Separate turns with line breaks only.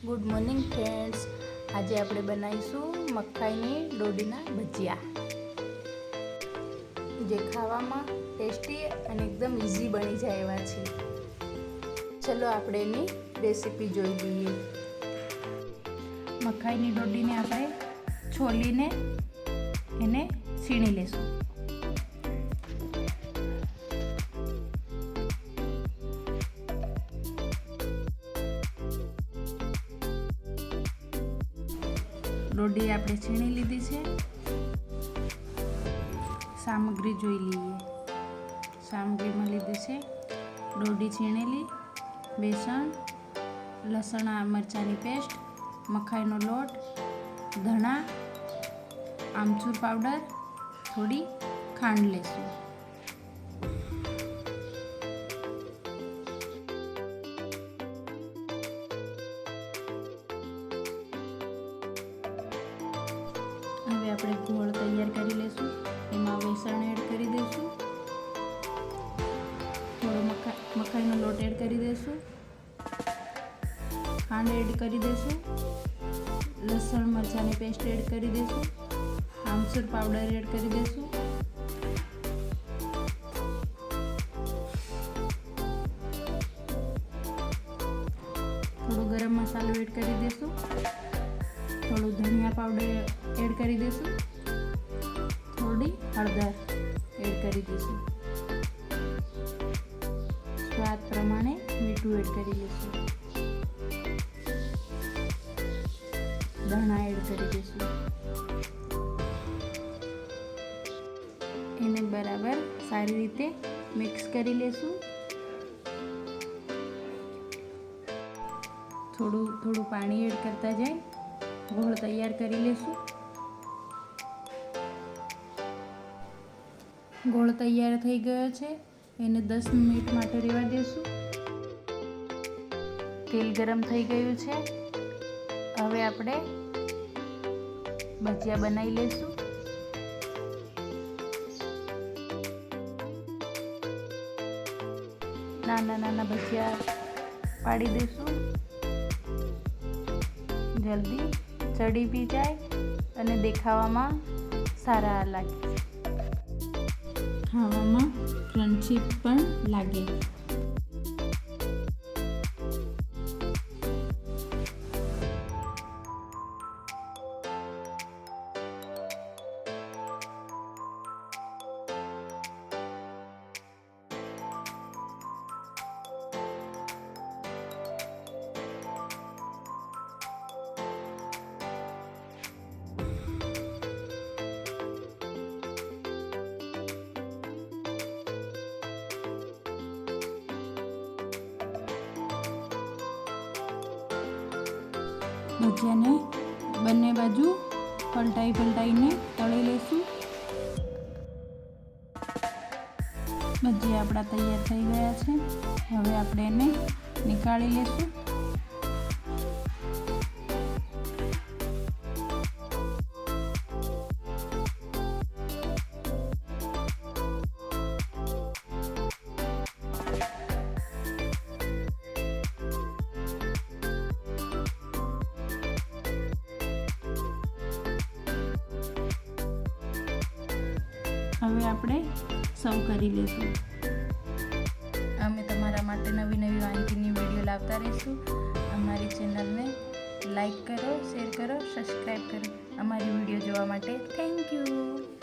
Good morning friends આજે આપણે બનાવીશું મકાઈની ડોડીના ભજીયા. જે ખાવામાં ટેસ્ટી અને એકદમ ઇઝી બની જાય એવા છે ચલો આપણે એની રેસીપી જોઈ લઈએ. મકાઈની ડોડીને આપણે છોલીને એને છીણી લેશું. ડોડી આપણે છીણી લીધી છે. સામગ્રી જોઈ લઈએ. સામગ્રીમાં લીધી છે ડોડી છીણેલી, બેસણ, લસણ મરચાંની પેસ્ટ, મખાઈનો લોટ, ધણા, આમચૂર પાવડર, થોડી ખાંડ લેશું આપણે ગોળ તૈયાર કરી લઈશું એમાં વેસણ એડ કરી દઈશું. થોડો મકા મકાઈનો લોટ એડ કરી દઈશું. ખાંડ એડ કરી દઈશું. લસણ, મરચાંની પેસ્ટ એડ કરી દઈશું. આમચૂર પાવડર એડ કરી દઈશું. થોડો ગરમ મસાલો એડ કરી દઈશું. થોડું ધનિયા પાવડર એડ કરી દઈશું. થોડી હળદર એડ કરી દઈશું. સ્વાદ પ્રમાણે મીઠું એડ કરી દઈશું. ધાણા એડ કરી દઈશું. એને બરાબર સારી રીતે મિક્સ કરી લેશું. થોડું થોડું પાણી એડ કરતા જાય. ગોળ તૈયાર કરી લેશું. ગોળ તૈયાર થઈ ગયો છે. એને દસ મિનિટ માટે રહેવા દેશું. તેલ ગરમ થઈ ગયું છે. હવે આપણે ભજીયા બનાવી લઈશું નાના નાના ભજીયા પાડી દઈશું જલ્દી. ચડી બી જાય અને દેખાવામાં સારા લાગે. ખાવામાં ક્રન્ચી પણ લાગે. ભજીયાને બંને બાજુ પલટાઈ પલટાઈને તળી લઈશું. ભજીયા આપણા તૈયાર થઈ ગયા છે. હવે આપણે એને નીકાળી લઈશું. હવે આપણે સર્વ કરી લઈશું અમે તમારા માટે નવી નવી વાનગીની વીડિયો લાવતા રહીશું. અમારી ચેનલને લાઈક કરો, શેર કરો, સબસ્ક્રાઈબ કરો. અમારી વીડિયો જોવા માટે થેન્ક યુ